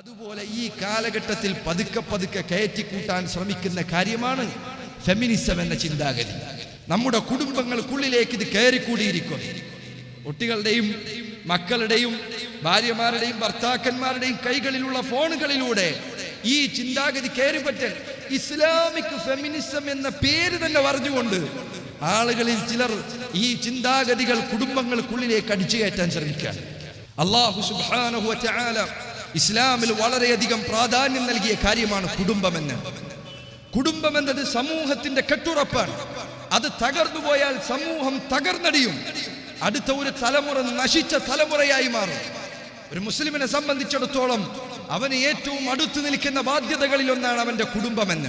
അതുപോലെ ഈ കാലഘട്ടത്തിൽ പതുക്കെ പതുക്കെ കയറ്റി കൂട്ടാൻ ശ്രമിക്കുന്ന കാര്യമാണ് ഫെമിനിസം എന്ന ചിന്താഗതി. നമ്മുടെ കുടുംബങ്ങൾക്കുള്ളിലേക്ക് ഇത് കയറിക്കൂടിയിരിക്കും കുട്ടികളുടെയും മക്കളുടെയും ഭാര്യമാരുടെയും ഭർത്താക്കന്മാരുടെയും കൈകളിലുള്ള ഫോണുകളിലൂടെ ഈ ചിന്താഗതി കയറിപ്പറ്റൽ. ഇസ്ലാമിക് ഫെമിനിസം എന്ന പേര് തന്നെ പറഞ്ഞുകൊണ്ട് ആളുകളിൽ ചിലർ ഈ ചിന്താഗതികൾ കുടുംബങ്ങൾക്കുള്ളിലേക്ക് അടിച്ചു കയറ്റാൻ ശ്രമിക്കുകയാണ്. അള്ളാഹു വതആല ഇസ്ലാമിൽ വളരെയധികം പ്രാധാന്യം നൽകിയ കാര്യമാണ് കുടുംബമെന്ന്. കുടുംബം എന്നത് സമൂഹത്തിന്റെ കെട്ടുറപ്പാണ്. അത് തകർന്നു പോയാൽ സമൂഹം തകർന്നടിയും. അടുത്ത ഒരു തലമുറ നശിച്ച തലമുറയായി മാറും. ഒരു മുസ്ലിമിനെ സംബന്ധിച്ചിടത്തോളം അവന് ഏറ്റവും അടുത്തു നിൽക്കുന്ന ബാധ്യതകളിൽ ഒന്നാണ് അവന്റെ കുടുംബമെന്ന്.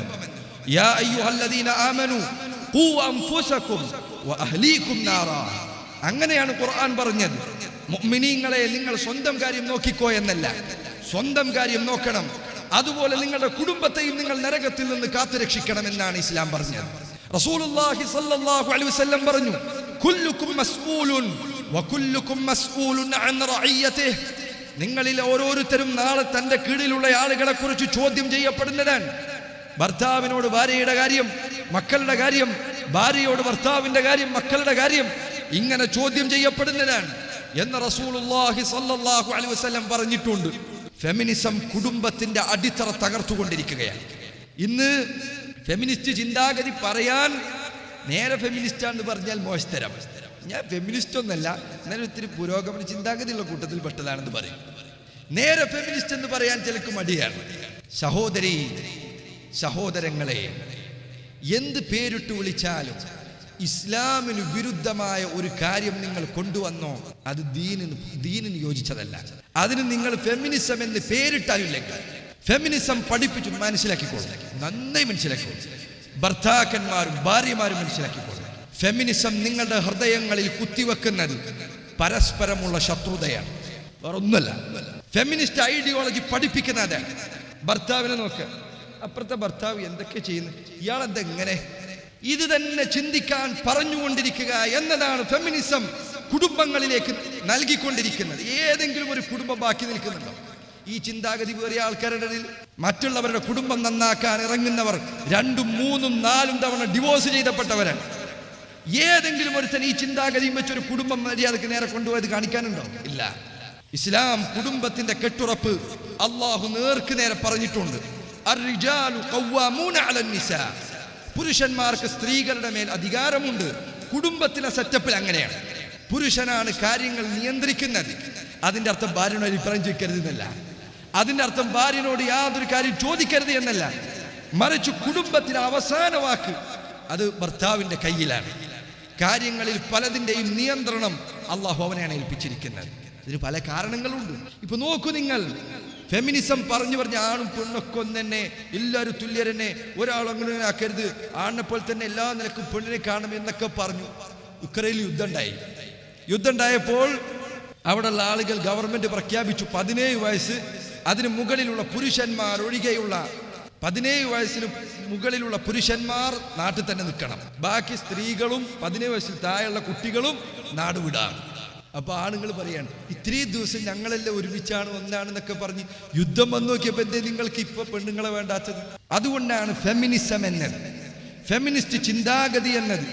അങ്ങനെയാണ് ഖുർആൻ പറഞ്ഞത്. മുഅ്മിനീങ്ങളെ നിങ്ങൾ സ്വന്തം കാര്യം നോക്കിക്കോ എന്നല്ല. സ്വന്തം കാര്യം നോക്കണം. അതുപോലെ നിങ്ങളുടെ കുടുംബത്തെയും നിങ്ങൾ നരകത്തിൽ നിന്ന് കാത്തുരക്ഷിക്കണം എന്നാണ് ഇസ്ലാം പറഞ്ഞത്. റസൂലുള്ളാഹി സ്വല്ലല്ലാഹു അലൈഹി വസല്ലം പറഞ്ഞു കുല്ലുക്കും മസ്ഊലുൻ വകുല്ലുക്കും മസ്ഊലുൻ അൻ റഇയതിഹി നിങ്ങളിൽ ഓരോരുത്തരും നാളെ തന്റെ കീഴിലുള്ള ആളുകളെ കുറിച്ച് ചോദ്യം ചെയ്യപ്പെടുന്നതാണ്. ഭർത്താവിനോട് ഭാര്യയുടെ കാര്യം മക്കളുടെ കാര്യം ഭാര്യയോട് ഭർത്താവിന്റെ കാര്യം മക്കളുടെ കാര്യം ഇങ്ങനെ ചോദ്യം ചെയ്യപ്പെടുന്നതാണ് എന്ന് റസൂലുള്ളാഹി സ്വല്ലല്ലാഹു അലൈഹി വസല്ലം പറഞ്ഞിട്ടുണ്ട്. ഫെമിനിസം കുടുംബത്തിന്റെ അടിത്തറ തകർത്തുകൊണ്ടിരിക്കുകയാണ്. ഇന്ന് ഫെമിനിസ്റ്റ് ചിന്താഗതി പറയാൻ നേരെ ഫെമിനിസ്റ്റ് ആണെന്ന് പറഞ്ഞാൽ മോശത്തരം. ഞാൻ ഫെമിനിസ്റ്റ് ഒന്നല്ല എന്നാലും ഒത്തിരി പുരോഗമന ചിന്താഗതിയുള്ള കൂട്ടത്തിൽ പെട്ടതാണെന്ന് പറയും. നേരെ ഫെമിനിസ്റ്റ് എന്ന് പറയാൻ ചിലക്ക് മടിയാണ്. സഹോദരി സഹോദരങ്ങളെ എന്ത് പേരിട്ട് വിളിച്ചാലും ഇസ്ലാമിന് വിരുദ്ധമായ ഒരു കാര്യം നിങ്ങൾ കൊണ്ടുവന്നോ അത് ദീനിന് ദീനിന് യോജിച്ചതല്ല. അതിന് നിങ്ങൾ ഫെമിനിസം എന്ന് പേരിട്ടായില്ലെങ്കിൽ ഫെമിനിസം പഠിപ്പിച്ചു മനസ്സിലാക്കിക്കോളൂ. നന്നായി മനസ്സിലാക്കി ഭർത്താക്കന്മാരും ഭാര്യമാരും മനസ്സിലാക്കിക്കോളൂ. ഫെമിനിസം നിങ്ങളുടെ ഹൃദയങ്ങളിൽ കുത്തിവെക്കുന്നത് പരസ്പരമുള്ള ശത്രുതയാണ്. വേറെ ഒന്നുമല്ല ഫെമിനിസ്റ്റ് ഐഡിയോളജി പഠിപ്പിക്കുന്നത് ഭർത്താവിനെ നോക്ക്. അപ്പുറത്തെ ഭർത്താവ് എന്തൊക്കെ ചെയ്യുന്നു ഇയാൾ എന്തെങ്ങനെ ഇത് തന്നെ ചിന്തിക്കാൻ പറഞ്ഞുകൊണ്ടിരിക്കുക എന്നതാണ് ഫെമിനിസം കുടുംബങ്ങളിലേക്ക് നൽകിക്കൊണ്ടിരിക്കുന്നത്. ഏതെങ്കിലും ഒരു കുടുംബം ബാക്കി നിൽക്കുന്നുണ്ടോ? ഈ ചിന്താഗതി വേറെ ആൾക്കാരുടെ മറ്റുള്ളവരുടെ കുടുംബം നന്നാക്കാൻ ഇറങ്ങുന്നവർ രണ്ടും മൂന്നും നാലും തവണ ഡിവോഴ്സ് ചെയ്തപ്പെട്ടവരാണ്. ഏതെങ്കിലും ഒരുത്തൻ ഈ ചിന്താഗതിയും വെച്ചൊരു കുടുംബം മര്യാദയ്ക്ക് നേരെ കൊണ്ടുപോയത് കാണിക്കാനുണ്ടോ? ഇല്ല. ഇസ്ലാം കുടുംബത്തിന്റെ കെട്ടുറപ്പ് അള്ളാഹു നേർക്ക് നേരെ പറഞ്ഞിട്ടുണ്ട്. പുരുഷന്മാർക്ക് സ്ത്രീകളുടെ മേൽ അധികാരമുണ്ട്. കുടുംബത്തിലെ സെറ്റപ്പിൽ അങ്ങനെയാണ്. പുരുഷനാണ് കാര്യങ്ങൾ നിയന്ത്രിക്കുന്നത്. അതിന്റെ അർത്ഥം ഭാര്യനോട് അഭിപ്രായം ചോദിക്കരുത് എന്നല്ല അതിന്റെ അർത്ഥം ഭാര്യനോട് യാതൊരു കാര്യം ചോദിക്കരുത് എന്നല്ല. മറിച്ച് കുടുംബത്തിലെ അവസാന വാക്ക് അത് ഭർത്താവിന്റെ കയ്യിലാണ്. കാര്യങ്ങളിൽ പലതിന്റെയും നിയന്ത്രണം അള്ളാഹു അവനെയാണ് ഏൽപ്പിച്ചിരിക്കുന്നത്. ഇതിന് പല കാരണങ്ങളുണ്ട്. ഇപ്പൊ നോക്കൂ നിങ്ങൾ. ഫെമിനിസം പറഞ്ഞു പറഞ്ഞ ആണും പെണ്ണൊക്കെ ഒന്ന് തന്നെ എല്ലാവരും തുല്യരെന്നെ ഒരാളങ്ങനെ ആക്കരുത്. ആണിനെ പോലെ തന്നെ എല്ലാ നിലക്കും പെണ്ണിനെ കാണും എന്നൊക്കെ പറഞ്ഞു. ഉക്രൈനിൽ യുദ്ധം ഉണ്ടായി യുദ്ധം ഉണ്ടായപ്പോൾ അവിടെയുള്ള ആളുകൾ ഗവൺമെന്റ് പ്രഖ്യാപിച്ചു പതിനേഴ് വയസ്സ്. അതിന് മുകളിലുള്ള പുരുഷന്മാർ ഒഴികെയുള്ള പതിനേഴ് വയസ്സിന് മുകളിലുള്ള പുരുഷന്മാർ നാട്ടിൽ തന്നെ നിൽക്കണം. ബാക്കി സ്ത്രീകളും പതിനേഴ് വയസ്സിൽ താഴെയുള്ള കുട്ടികളും നാട് വിടാം അപ്പൊ ആണുങ്ങൾ പറയാണ് ഇത്രയും ദിവസം ഞങ്ങളെല്ലാം ഒരുമിച്ചാണ് ഒന്നാണെന്നൊക്കെ പറഞ്ഞ് യുദ്ധം വന്നു നോക്കിയപ്പോ എന്തേ നിങ്ങൾക്ക് ഇപ്പൊ പെണ്ണുങ്ങളെ വേണ്ടാത്തത്? അതുകൊണ്ടാണ് ഫെമിനിസം എന്നത്. ഫെമിനിസ്റ്റ് ചിന്താഗതി എന്നത്.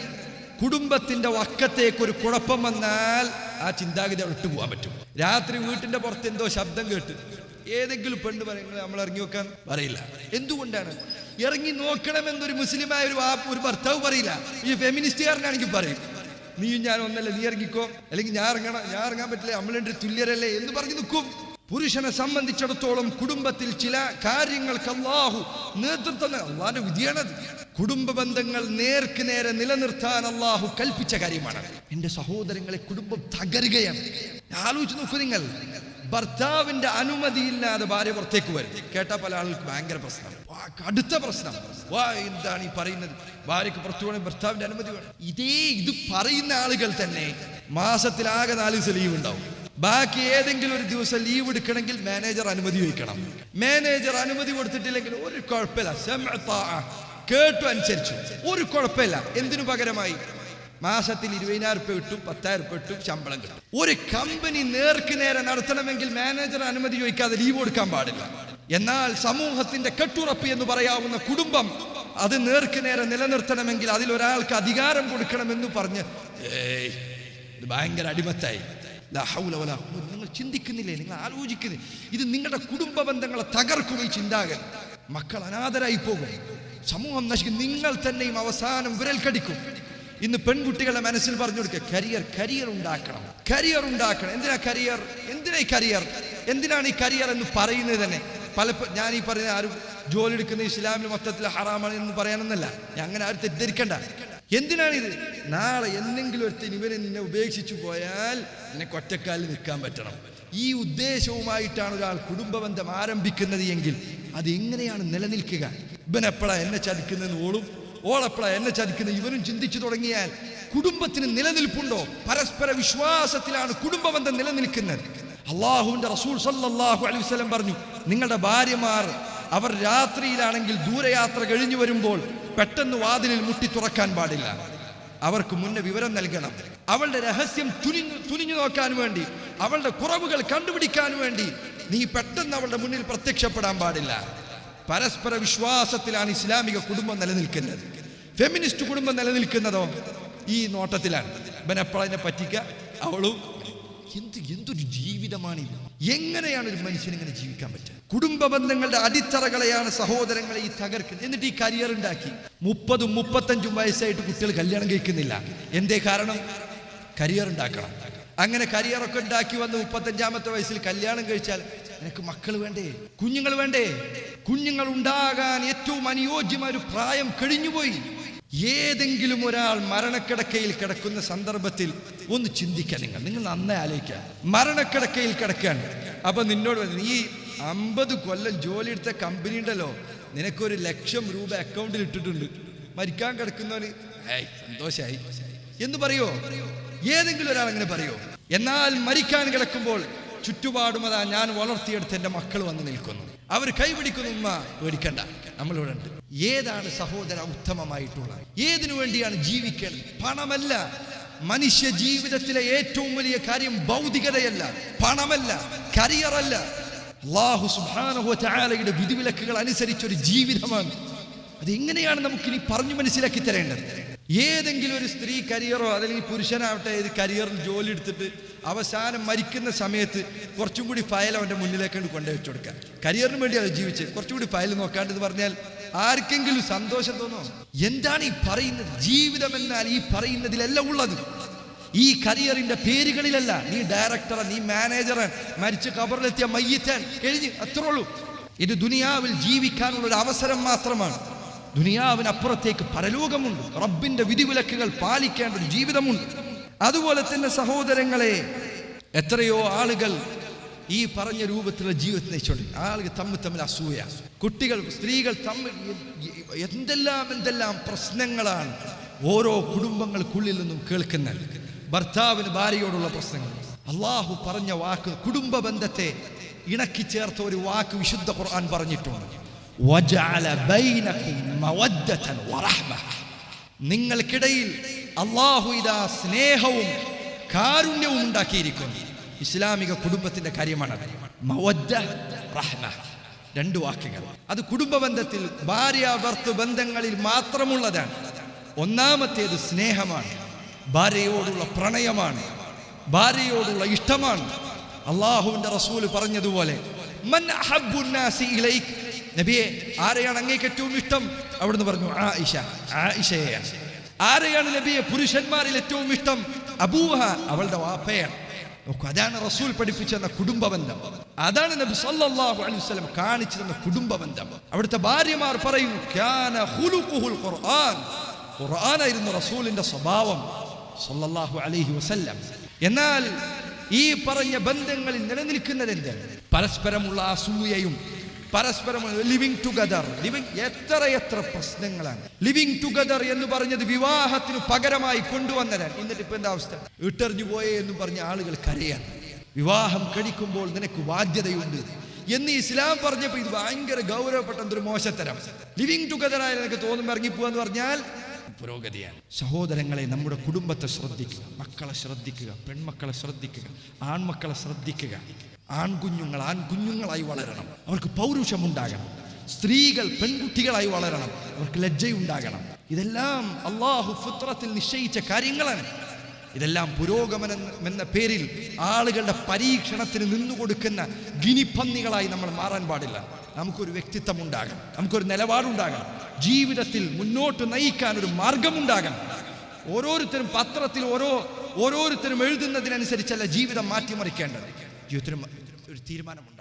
കുടുംബത്തിന്റെ വക്കത്തേക്ക് ഒരു കുഴപ്പം വന്നാൽ ആ ചിന്താഗതി അവിടെ പോകാൻ പറ്റും. രാത്രി വീട്ടിന്റെ പുറത്ത് എന്തോ ശബ്ദം കേട്ട് ഏതെങ്കിലും പെണ്ണ് പറയുന്നത് നമ്മൾ ഇറങ്ങി നോക്കാൻ? പറയില്ല. എന്തുകൊണ്ടാണ്? ഇറങ്ങി നോക്കണമെന്നൊരു മുസ്ലിമായ ഒരു ഒരു ഭർത്താവ് പറയില്ല. ഈ ഫെമിനിസ്റ്റുകാരനാണെങ്കിൽ പറയും നീയും ഞാൻ ഒന്നല്ല? നീ ഇറങ്ങിക്കോ. അല്ലെങ്കിൽ ഞാൻ ഇറങ്ങണം. ഞാൻ ഇറങ്ങാൻ പറ്റില്ല. അമ്മളുടെ തുല്യരല്ലേ എന്ന് പറഞ്ഞു നിൽക്കും. പുരുഷനെ സംബന്ധിച്ചിടത്തോളം കുടുംബത്തിൽ ചില കാര്യങ്ങൾക്ക് അള്ളാഹു നേതൃത്വം അള്ളാന്റെ വിധിയാണത്. കുടുംബ ബന്ധങ്ങൾ നേർക്ക് നേരെ നിലനിർത്താൻ അള്ളാഹു കൽപ്പിച്ച കാര്യമാണ്. എന്റെ സഹോദരങ്ങളെ കുടുംബം തകരുകയാണ്. ആലോചിച്ച് നോക്കൂ നിങ്ങൾ. ഭർത്താവിന്റെ അനുമതിയില്ലാതെ ഭാര്യ പുറത്തേക്ക് വരും. കേട്ട പല ആളുകൾക്ക് ഭയങ്കര പ്രശ്നം. അടുത്ത പ്രശ്നം. വാ എന്താണ് ഈ പറയുന്നത്? ഭാര്യക്ക് പുറത്തു പോകണം ഭർത്താവിന്റെ അനുമതി വേണം. ഇതേ ഇത് പറയുന്ന ആളുകൾ തന്നെ മാസത്തിലാകെ നാല് ദിവസം ലീവ് ഉണ്ടാവും. ബാക്കി ഏതെങ്കിലും ഒരു ദിവസം ലീവ് എടുക്കണമെങ്കിൽ മാനേജർ അനുമതി വയ്ക്കണം മാനേജർ അനുമതി കൊടുത്തിട്ടില്ലെങ്കിൽ ഒരു കുഴപ്പമില്ല. കേട്ടു അനുസരിച്ചു. ഒരു കുഴപ്പമില്ല. എന്തിനു പകരമായി? മാസത്തിൽ ഇരുപതിനായിരം രൂപ കിട്ടും പത്തായിരം രൂപ കിട്ടും ശമ്പളം കിട്ടും. ഒരു കമ്പനി നേർക്ക് നേരെ നടത്തണമെങ്കിൽ മാനേജർ അനുമതി ചോദിക്കാതെ ലീവ് കൊടുക്കാൻ പാടില്ല. എന്നാൽ സമൂഹത്തിന്റെ കെട്ടുറപ്പ് എന്ന് പറയാവുന്ന കുടുംബം അത് നേർക്ക് നേരെ നിലനിർത്തണമെങ്കിൽ അതിലൊരാൾക്ക് അധികാരം കൊടുക്കണമെന്ന് പറഞ്ഞ് ഇത് ഭയങ്കര അടിമത്തായി. നിങ്ങൾ ചിന്തിക്കുന്നില്ലേ? നിങ്ങൾ ആലോചിക്കുന്നില്ല ഇത് നിങ്ങളുടെ കുടുംബ ബന്ധങ്ങളെ തകർക്കും ഈ ചിന്താകൻ മക്കൾ അനാഥരായി പോകും. സമൂഹം നശിക്കും. നിങ്ങൾ തന്നെയും അവസാനം വിരൽ കടിക്കും ഇന്ന് പെൺകുട്ടികളുടെ മനസ്സിൽ പറഞ്ഞു കൊടുക്കുക കരിയർ കരിയർ ഉണ്ടാക്കണം. കരിയർ ഉണ്ടാക്കണം. എന്തിനാ കരിയർ എന്തിനാ ഈ കരിയർ എന്തിനാണ് ഈ കരിയർ എന്ന് പറയുന്നത് തന്നെ? പല ഞാൻ ഈ പറയുന്ന ആരും ജോലി എടുക്കുന്ന ഇസ്ലാമിൽ മൊത്തത്തിൽ ഹറാമാണ് എന്ന് പറയാനൊന്നല്ല. ഞാൻ അങ്ങനെ ആരും തെറ്റിദ്ധരിക്കണ്ട. എന്തിനാണിത്? നാളെ എന്തെങ്കിലും ഒരു ഇവനെ നിന്നെ ഉപേക്ഷിച്ചു പോയാൽ നിനക്ക് ഒറ്റക്കാലിൽ നിൽക്കാൻ പറ്റണം. ഈ ഉദ്ദേശവുമായിട്ടാണ് ഒരാൾ കുടുംബബന്ധം ആരംഭിക്കുന്നത് എങ്കിൽ അത് എങ്ങനെയാണ് നിലനിൽക്കുക? ഇവൻ എപ്പോഴാ എന്നെ ചതിക്കുന്നതെന്ന് ഓളും ഓളെപ്പോഴാ എന്നെ ചതിക്കുന്നത് ഇവനും ചിന്തിച്ചു തുടങ്ങിയാൽ കുടുംബത്തിന് നിലനിൽപ്പുണ്ടോ? പരസ്പര വിശ്വാസത്തിലാണ് കുടുംബബന്ധം നിലനിൽക്കുന്നത്. അള്ളാഹുവിന്റെ റസൂൽ സല്ലാഹു അലൈഹി വസ്ലം പറഞ്ഞു നിങ്ങളുടെ ഭാര്യമാർ അവർ രാത്രിയിലാണെങ്കിൽ ദൂരയാത്ര കഴിഞ്ഞു വരുമ്പോൾ പെട്ടെന്ന് വാതിലിൽ മുട്ടി തുറക്കാൻ പാടില്ല. അവർക്ക് മുന്നേ വിവരം നൽകണം. അവളുടെ രഹസ്യം തുനിഞ്ഞു തുനിഞ്ഞു നോക്കാൻ വേണ്ടി അവളുടെ കുറവുകൾ കണ്ടുപിടിക്കാൻ വേണ്ടി നീ പെട്ടെന്ന് അവളുടെ മുന്നിൽ പ്രത്യക്ഷപ്പെടാൻ പാടില്ല. പരസ്പര വിശ്വാസത്തിലാണ് ഇസ്ലാമിക കുടുംബം നിലനിൽക്കുന്നത്. ഫെമിനിസ്റ്റ് കുടുംബം നിലനിൽക്കുന്നതോ ഈ നോട്ടത്തിലാണ്. ഇവൻ എപ്പോഴതിനെ പറ്റിക്ക അവളും എന്ത് എന്തൊരു ജീവിതമാണിത് എങ്ങനെയാണ് ഒരു മനുഷ്യൻ ഇങ്ങനെ ജീവിക്കാൻ പറ്റുക? കുടുംബ ബന്ധങ്ങളുടെ അടിത്തറകളെയാണ് സഹോദരങ്ങളെ ഈ തകർക്കുന്നത്. എന്നിട്ട് ഈ കരിയർ ഉണ്ടാക്കി. മുപ്പതും മുപ്പത്തഞ്ചും വയസ്സായിട്ട് കുട്ടികൾ കല്യാണം കഴിക്കുന്നില്ല. എന്തേ കാരണം? കരിയർ ഉണ്ടാക്കണം. അങ്ങനെ കരിയറൊക്കെ ഉണ്ടാക്കി വന്ന് മുപ്പത്തഞ്ചാമത്തെ വയസ്സിൽ കല്യാണം കഴിച്ചാൽ നിനക്ക് മക്കൾ വേണ്ടേ? കുഞ്ഞുങ്ങൾ വേണ്ടേ? കുഞ്ഞുങ്ങൾ ഉണ്ടാകാൻ ഏറ്റവും അനുയോജ്യമായ ഒരു പ്രായം കഴിഞ്ഞുപോയി. ഏതെങ്കിലും ഒരാൾ മരണക്കിടക്കയിൽ കിടക്കുന്ന സന്ദർഭത്തിൽ ഒന്ന് ചിന്തിക്കാൻ നിങ്ങൾ നിങ്ങൾ നന്നായി ആലോചിക്കുക. മരണക്കിടക്കയിൽ കിടക്കാൻ. അപ്പൊ നിന്നോട് നീ അമ്പത് കൊല്ലം ജോലി എടുത്ത കമ്പനി ഉണ്ടല്ലോ. നിനക്കൊരു ലക്ഷം രൂപ അക്കൗണ്ടിൽ ഇട്ടിട്ടുണ്ട്. മരിക്കാൻ കിടക്കുന്നവന് സന്തോഷായി. എന്ന് പറയോ? ഏതെങ്കിലും ഒരാൾ അങ്ങനെ പറയോ? എന്നാൽ മരിക്കാൻ കിടക്കുമ്പോൾ ചുറ്റുപാടും അതാ ഞാൻ വളർത്തിയെടുത്ത് എന്റെ മക്കൾ വന്ന് നിൽക്കുന്നു. അവർ കൈപിടിക്കുന്നു ഉമ്മ പേടിക്കണ്ട. നമ്മളിവിടെ ഉണ്ട്. ഏതാണ് സഹോദര ഉത്തമമായിട്ടുള്ള? ഏതിനു വേണ്ടിയാണ് ജീവിക്കേണ്ടത്? പണമല്ല. മനുഷ്യ ജീവിതത്തിലെ ഏറ്റവും വലിയ കാര്യം ഭൗതികതയല്ല. പണമല്ല. കരിയറല്ല അള്ളാഹു സുബ്ഹാനഹു വതആലയുടെ വിധിവിലക്കുകൾ അനുസരിച്ചൊരു ജീവിതമാണ്. അത് എങ്ങനെയാണ് നമുക്കിനി പറഞ്ഞു മനസ്സിലാക്കി തരേണ്ടത്? ഏതെങ്കിലും ഒരു സ്ത്രീ കരിയറോ അല്ലെങ്കിൽ പുരുഷനാവട്ടെ ഏത് കരിയറിൽ ജോലി എടുത്തിട്ട് അവസാനം മരിക്കുന്ന സമയത്ത് കുറച്ചും കൂടി ഫയൽ അവന്റെ മുന്നിലേക്ക് കൊണ്ടു വെച്ചു കരിയറിന് അത് ജീവിച്ച്. കുറച്ചും കൂടി ഫയൽ നോക്കാണ്ട് എന്ന് പറഞ്ഞാൽ ആർക്കെങ്കിലും സന്തോഷം തോന്നോ? എന്താണ് ഈ പറയുന്നത്? ജീവിതം എന്നാൽ ഈ പറയുന്നതിലല്ല ഉള്ളത്. ഈ കരിയറിന്റെ പേരുകളിലല്ല. നീ ഡയറക്ടറ നീ മാനേജറ മരിച്ച് കബറിലെത്തിയ മയ്യത്താൻ. കഴിഞ്ഞ് അത്രേ ഉള്ളൂ. ഇത് ദുനിയാവിൽ ജീവിക്കാനുള്ള ഒരു അവസരം മാത്രമാണ്. ദുനിയാവിനപ്പുറത്തേക്ക് പരലോകമുണ്ട്. റബ്ബിന്റെ വിധിവിലക്കുകൾ പാലിക്കേണ്ട ഒരു ജീവിതമുണ്ട്. അതുപോലെ തന്നെ സഹോദരങ്ങളെ എത്രയോ ആളുകൾ ഈ പറഞ്ഞ രൂപത്തിലുള്ള ജീവിതത്തെ നയിച്ചോണ്ട് ആളുകൾ തമ്മിൽ തമ്മിൽ അസൂയ. കുട്ടികൾ സ്ത്രീകൾ തമ്മിൽ എന്തെല്ലാം എന്തെല്ലാം പ്രശ്നങ്ങളാണ് ഓരോ കുടുംബങ്ങൾക്കുള്ളിൽ നിന്നും കേൾക്കുന്നത്. ഭർത്താവിന് ഭാര്യയോടുള്ള പ്രശ്നങ്ങൾ. അള്ളാഹു പറഞ്ഞ വാക്ക് കുടുംബ ബന്ധത്തെ ഇണക്കി ചേർത്ത ഒരു വാക്ക് വിശുദ്ധ ഖുർആൻ പറഞ്ഞിട്ടുണ്ട്. നിങ്ങൾക്കിടയിൽ അള്ളാഹു ഇതാ സ്നേഹവും കാരുണ്യവും ഉണ്ടാക്കിയിരിക്കുന്നു. ഇസ്ലാമിക കുടുംബത്തിന്റെ കാര്യമാണ് രണ്ട് വാക്കുകൾ അത് കുടുംബ ബന്ധത്തിൽ ഭാര്യ ഭർത്തു ബന്ധങ്ങളിൽ മാത്രമുള്ളതാണ്. ഒന്നാമത്തേത് സ്നേഹമാണ്. ഭാര്യയോടുള്ള പ്രണയമാണ്. ഭാര്യയോടുള്ള ഇഷ്ടമാണ്. അള്ളാഹുവിന്റെ റസൂൽ പറഞ്ഞതുപോലെ നബിയെ ആരെയാണ് അങ്ങേക്ക് ഏറ്റവും ഇഷ്ടം? അവിടുന്ന് പറഞ്ഞു ആയിഷ ആയിഷയാണ് ആരെയാണ് നബിയെ പുരുഷന്മാരിൽ ഏറ്റവും ഇഷ്ടം? അബൂഹ അവളുടെ വാപ്പയാണ്. നോക്കൂ അതാണ് റസൂൽ പഠിപ്പിച്ചെന്ന കുടുംബ ബന്ധം അതാണ് നബി സല്ലല്ലാഹു അലൈഹി വസല്ലം കാണിച്ചു തന്ന കുടുംബ ബന്ധം അവിടുത്തെ ഭാര്യമാർ പറയുന്നു ക്യാന ഖുലുഖുൽ ഖുർആൻ. ഖുർആനായിരുന്നു റസൂലിന്റെ സ്വഭാവം സല്ലല്ലാഹു അലൈഹി വസല്ലം. എന്നാൽ ഈ പറഞ്ഞ ബന്ധങ്ങളിൽ നിലനിൽക്കുന്നത് എന്ത് പരസ്പരമുള്ള അസൂയയും പരസ്പരം ലിവിങ് ടുഗദർ ലിവിങ് എത്ര എത്ര പ്രശ്നങ്ങളാണ്. ലിവിങ് ടുഗദർ എന്ന് പറഞ്ഞത് വിവാഹത്തിന് പകരമായി കൊണ്ടുവന്നതാണ്. എന്നിട്ട് ഇപ്പൊ എന്താ അവസ്ഥ? ഇട്ടെറിഞ്ഞു പോയേ എന്ന് പറഞ്ഞ ആളുകൾ കരയാണ്. വിവാഹം കഴിക്കുമ്പോൾ നിനക്ക് ബാധ്യതയുണ്ട്. എന്ന് ഇസ്ലാം പറഞ്ഞപ്പോൾ ഇത് ഭയങ്കര ഗൗരവപ്പെട്ട ഒരു മോശത്തരം. ലിവിങ് ടുഗദർ ആയി എനിക്ക് തോന്നുമ്പോൾ ഇറങ്ങിപ്പോവാന്ന് പറഞ്ഞാൽ പുരോഗതിയാണ്. സഹോദരങ്ങളെ നമ്മുടെ കുടുംബത്തെ ശ്രദ്ധിക്കുക. മക്കളെ ശ്രദ്ധിക്കുക. പെൺമക്കളെ ശ്രദ്ധിക്കുക. ആൺമക്കളെ ശ്രദ്ധിക്കുക. ആൺകുഞ്ഞുങ്ങൾ ആൺകുഞ്ഞുങ്ങളായി വളരണം. അവർക്ക് പൗരുഷം ഉണ്ടാകണം സ്ത്രീകൾ പെൺകുട്ടികളായി വളരണം. അവർക്ക് ലജ്ജയുണ്ടാകണം. ഇതെല്ലാം അള്ളാഹു ഫുത്രത്തിൽ നിശ്ചയിച്ച കാര്യങ്ങളാണ്. ഇതെല്ലാം പുരോഗമനം എന്ന പേരിൽ ആളുകളുടെ പരീക്ഷണത്തിന് നിന്നു നിന്നുകൊടുക്കുന്ന ഗിനിപ്പന്നികളായി നമ്മൾ മാറാൻ പാടില്ല. നമുക്കൊരു വ്യക്തിത്വം ഉണ്ടാകണം. നമുക്കൊരു നിലപാടുണ്ടാകണം. ജീവിതത്തിൽ മുന്നോട്ട് നയിക്കാൻ ഒരു മാർഗമുണ്ടാകണം. ഓരോരുത്തരും പത്രത്തിൽ ഓരോ ഓരോരുത്തരും എഴുതുന്നതിനനുസരിച്ചല്ല ജീവിതം മാറ്റിമറിക്കേണ്ടത്. ജീവിതത്തിന് ഒരു തീരുമാനമുണ്ട്.